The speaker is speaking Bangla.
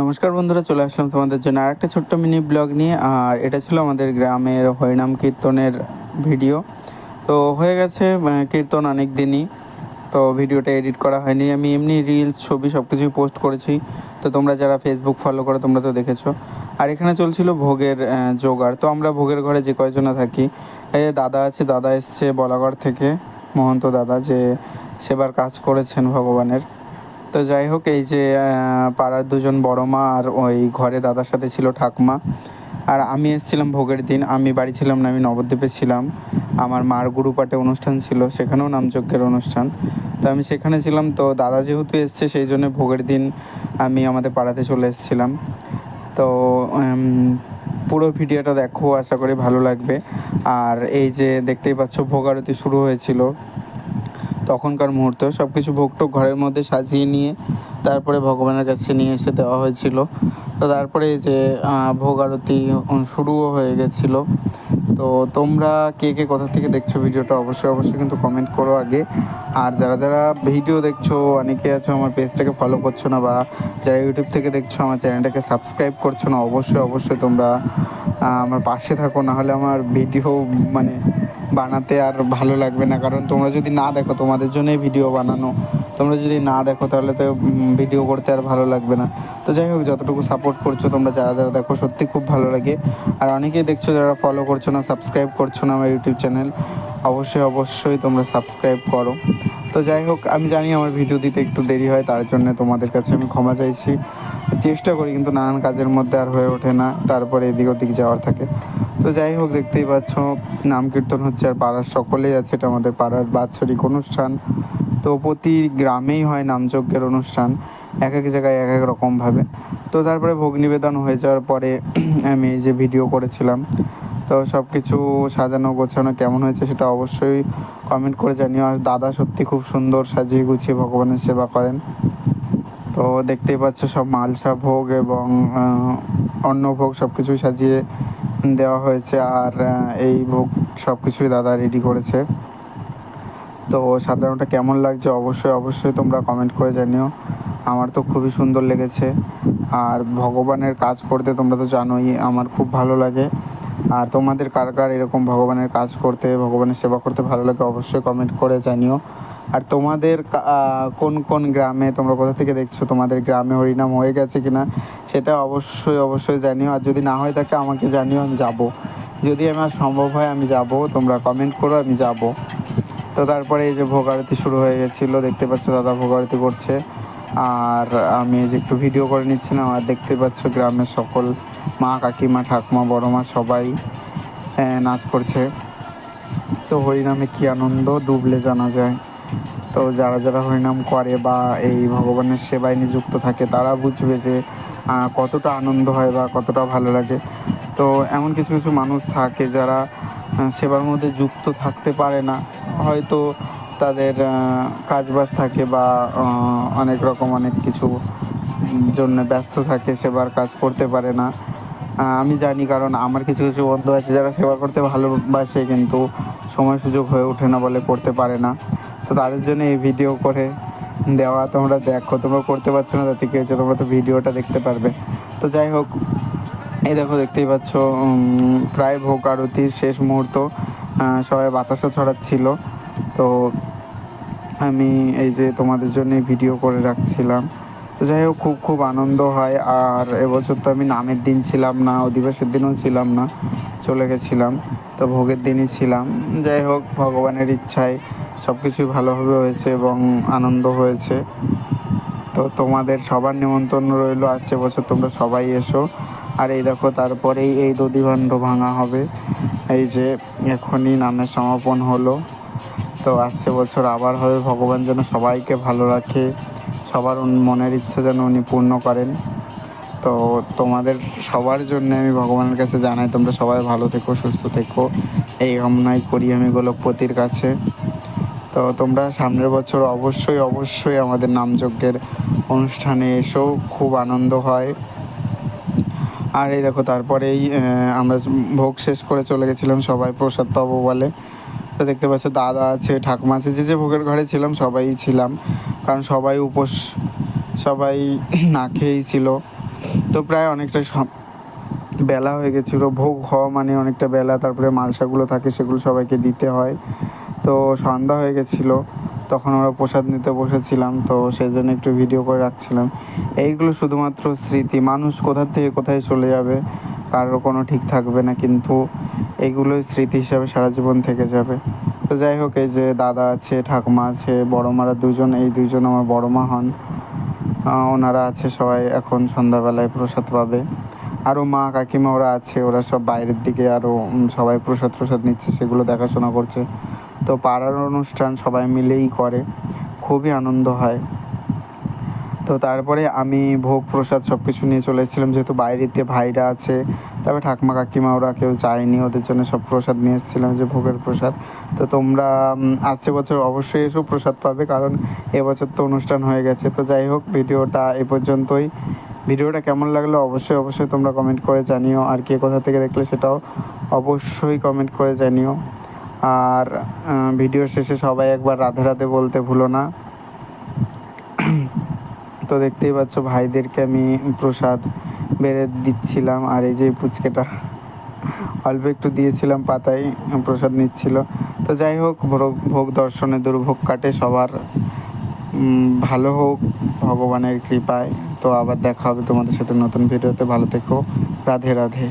নমস্কার বন্ধুরা, চলে আসলাম তোমাদের জন্য আর একটা ছোট্ট মিনি ব্লগ নিয়ে। আর এটা ছিল আমাদের গ্রামের হরিনাম কীর্তনের ভিডিও তো হয়ে গেছে কীর্তন অনেক দিনই। তো ভিডিওটা এডিট করা হয়নি। আমি এমনি রিলস ছবি সব কিছুই পোস্ট করেছি। তো তোমরা যারা ফেসবুক ফলো করো, তোমরা তো দেখেছ। আর এখানে চলছিল ভোগের জোগাড়। তো আমরা ভোগের ঘরে যে কয়জনা থাকি, এই দাদা আছে, দাদা এসছে বলাগড় থেকে। মহন্ত দাদা যে সেবার কাজ করেছেন ভগবানের। তো যাই হোক, এই যে পাড়ার দুজন বড় মা আর ওই ঘরে দাদার সাথে ছিল ঠাকমা। আর আমি এসেছিলাম ভোগের দিন। আমি বাড়ি ছিলাম না, আমি নবদ্বীপে ছিলাম। আমার মার গুরুপাটে অনুষ্ঠান ছিল, সেখানেও নামযজ্ঞের অনুষ্ঠান। তো আমি সেখানে ছিলাম। তো দাদা যেহেতু এসছে, সেই জন্য ভোগের দিন আমি আমাদের পাড়াতে চলে এসেছিলাম। তো পুরো ভিডিওটা দেখো, আশা করি ভালো লাগবে। আর এই যে, দেখতেই পাচ্ছ ভোগ আরতি শুরু হয়েছিল। তখনকার মুহূর্ত সব কিছু ভোগটোগ ঘরের মধ্যে সাজিয়ে নিয়ে তারপরে ভগবানের কাছে নিয়ে এসে দেওয়া হয়েছিল। তো তারপরে যে ভোগ আরতি শুরুও হয়ে গেছিল। তো তোমরা কে কে কোথা থেকে দেখছ ভিডিওটা অবশ্যই অবশ্যই কিন্তু কমেন্ট করো আগে। আর যারা যারা ভিডিও দেখছ, অনেকে আছো আমার পেজটাকে ফলো করছ না বা যারা ইউটিউব থেকে দেখছ আমার চ্যানেলটাকে সাবস্ক্রাইব করছ না, অবশ্যই অবশ্যই তোমরা আমার পাশে থাকো। না হলে আমার ভিডিও মানে বানাতে আর ভালো লাগবে না। কারণ তোমরা যদি না দেখো, তোমাদের জন্যই ভিডিও বানানো। তোমরা যদি না দেখো, তাহলে তো ভিডিও করতে আর ভালো লাগবে না। তো যাই হোক, যতটুকু সাপোর্ট করছ তোমরা, যারা যারা দেখো, সত্যি খুব ভালো লাগে। আর অনেকেই দেখছ যারা ফলো করছ না সাবস্ক্রাইব করছ না আমার ইউটিউব চ্যানেল অবশ্যই অবশ্যই তোমরা সাবস্ক্রাইব করো। তো যাই হোক, আমি জানি আমার ভিডিও দিতে একটু দেরি হয়, তার জন্য তোমাদের কাছে আমি ক্ষমা চাইছি। চেষ্টা করি, কিন্তু নানান কাজের মধ্যে আর হয়ে ওঠে না, তারপরে এদিক ওদিক যাওয়ার থাকে। তো যাই হোক দেখতেই পাচ্ছ নাম কীর্তন হচ্ছে আর পাড়ার সকলেই আছে, এটা আমাদের পাড়ার বাৎসরিক অনুষ্ঠান। তো প্রতি গ্রামেই হয় নামযজ্ঞের অনুষ্ঠান, এক এক জায়গায় এক এক রকমভাবে। তো তারপরে ভোগ নিবেদন হয়ে যাওয়ার পরে আমি এই যে ভিডিও করেছিলাম, তো সব কিছু সাজানো গোছানো কেমন হয়েছে সেটা অবশ্যই কমেন্ট করে জানিও। আর দাদা সত্যি খুব সুন্দর সাজিয়ে গুছিয়ে ভগবানের সেবা করেন। তো দেখতেই পাচ্ছ সব মালসা ভোগ এবং অন্য ভোগ সব কিছুই সাজিয়ে দেওয়া হয়েছে আর এই ভোগ সব কিছুই দাদা রেডি করেছে। তো সাজানোটা কেমন লাগছে অবশ্যই অবশ্যই তোমরা কমেন্ট করে জানিও। আমার তো খুবই সুন্দর লেগেছে। আর ভগবানের কাজ করতে তোমরা তো জানোই, আমার খুব ভালো লাগে। আর তোমাদের কার কার এরকম ভগবানের কাজ করতে, ভগবানের সেবা করতে ভালো লাগে অবশ্যই কমেন্ট করে জানিও। আর তোমাদের কা- কোন কোন গ্রামে তোমরা কোথা থেকে দেখছ? তোমাদের গ্রামে হরিনাম হয়ে গেছে কিনা? সেটা অবশ্যই অবশ্যই জানিও। আর যদি না হয়ে থাকে, আমাকে জানিও, আমি যাব। যদি আমার সম্ভব হয়, আমি যাব। তোমরা কমেন্ট করো, আমি যাব। তো তারপরে এই যে ভোগ আরতি শুরু হয়ে গেছিল, দেখতে পাচ্ছ দাদা ভোগ আরতি করছে। আর আমি যে একটু ভিডিও করে নিচ্ছিলাম, আর দেখতে পাচ্ছ গ্রামের সকল মা, কাকিমা, ঠাকুমা বড় মা সবাই নাচ করছে। তো হরিনামে কি আনন্দ, ডুবলে জানা যায়। তো যারা যারা হরিনাম করে বা এই ভগবানের সেবায় নিযুক্ত থাকে, তারা বুঝবে যে কতটা আনন্দ হয় বা কতটা ভালো লাগে। তো এমন কিছু কিছু মানুষ থাকে যারা সেবার মধ্যে যুক্ত থাকতে পারে না। হয়তো তাদের কাজবাজ থাকে বা অনেক রকম অনেক কিছু জন্য ব্যস্ত থাকে, সেবার কাজ করতে পারে না। আমি জানি কারণ আমার কিছু কিছু বন্ধু আছে যারা সেবা করতে ভালোবাসে কিন্তু সময় সুযোগ হয়ে ওঠে না বলে করতে পারে না। তো তাদের জন্য এই ভিডিও করে দেওয়া তোমরা দেখো। তোমরা করতে পারছ না, তাতে কী হচ্ছে তোমরা তো ভিডিওটা দেখতে পারবে। তো যাই হোক, এই দেখো, দেখতেই পাচ্ছ প্রায় ভোগ আরতির শেষ মুহূর্ত সবাই বাতাসা ছড়াচ্ছিল। তো আমি এই যে তোমাদের জন্য ভিডিও করে রাখছিলাম। যাই হোক, খুব খুব আনন্দ হয়। আর এবছর তো আমি নামের দিন ছিলাম না, অধিবাসের দিনও ছিলাম না, চলে গেছিলাম, তো ভোগের দিনই ছিলাম। যাই হোক, ভগবানের ইচ্ছায় সব কিছুই ভালোভাবে হয়েছে এবং আনন্দ হয়েছে। তো তোমাদের সবার নিমন্ত্রণ রইল আসছে বছর তোমরা সবাই এসো। আর এই দেখো, তারপরেই এই দধিভাণ্ড ভাঙা হবে। এই যে এখনই নামের সমাপন হলো। তো আসছে বছর আবার হবে, ভগবান যেন সবাইকে ভালো রাখে। সবার মনের ইচ্ছা যেন উনি পূর্ণ করেন। তো তোমাদের সবার জন্য আমি ভগবানের কাছে জানাই, তোমরা সবাই ভালো থেকো, সুস্থ থেকো। এই কামনাই করি আমি গোলকপতির কাছে। তো তোমরা সামনের বছর অবশ্যই অবশ্যই আমাদের নামযজ্ঞের অনুষ্ঠানে এসো, খুব আনন্দ হয়। আর এই দেখো, তারপরেই আমরা ভোগ শেষ করে চলে গেছিলাম সবাই প্রসাদ পাবো বলে। তো দেখতে পাচ্ছ দাদা আছে, ঠাকুমা আছে, যে যে ভোগের ঘরে ছিলাম সবাই ছিলাম। কারণ সবাই উপোস, সবাই না খেয়েই ছিল। তো প্রায় অনেকটা বেলা হয়ে গেছিল। ভোগ হওয়া মানে অনেকটা বেলা, তারপরে মালসাগুলো থাকে সেগুলো সবাইকে দিতে হয়। তো সন্ধ্যা হয়ে গেছিল, তখন আমরা প্রসাদ নিতে বসেছিলাম, তো সেই জন্য একটু ভিডিও করে রাখছিলাম। এইগুলো শুধুমাত্র স্মৃতি। মানুষ কোথা থেকে কোথায় চলে যাবে, কারোর কোনো ঠিক থাকবে না। কিন্তু এইগুলোই স্মৃতি হিসাবে সারা জীবন থেকে যাবে। তো যাই হোক, এই যে দাদা আছে, ঠাকুমা আছে বড় মারা দুজন, এই দুজন আমার বড় মা হন ওনারা আছে সবাই এখন সন্ধ্যাবেলায় প্রসাদ পাবে। আরও মা কাকিমা ওরা আছে, ওরা সব বাইরের দিকে আরও সবাই প্রসাদ প্রসাদ নিচ্ছে, সেগুলো দেখাশোনা করছে। তো পাড়ার অনুষ্ঠান সবাই মিলেই করে। খুবই আনন্দ হয়। তো তারপরে আমি ভোগ প্রসাদ সব কিছু নিয়ে চলে এসেছিলাম, যেহেতু বাইরেতে ভাইরা আছে তারপরে ঠাকুমা, কাকিমা ওরা কেউ যায়নি, ওদের জন্য সব প্রসাদ নিয়ে এসেছিলাম যে ভোগের প্রসাদ। তো তোমরা আসছে বছর অবশ্যই এসেও প্রসাদ পাবে, কারণ এবছর তো অনুষ্ঠান হয়ে গেছে। তো যাই হোক, ভিডিওটা এ পর্যন্তই। ভিডিওটা কেমন লাগল অবশ্যই অবশ্যই তোমরা কমেন্ট করে জানিও, আর কে কোথা থেকে দেখলে সেটাও অবশ্যই কমেন্ট করে জানিও। আর ভিডিও শেষে সবাই একবার রাধে রাধে বলতে ভুলো না। তো দেখতেই পাচ্ছ ভাইদেরকে আমি প্রসাদ বেড়ে দিচ্ছিলাম আর এই যে পুচকেটা। অল্প একটু দিয়েছিলাম পাতায়, প্রসাদ নিচ্ছিল। তো যাই হোক, ভোগ দর্শনে দুর্ভোগ কাটে সবার। ভালো হোক, ভগবানের কৃপায়। তো আবার দেখা হবে তোমাদের সাথে নতুন ভিডিওতে। ভালো থেকো। রাধে রাধে।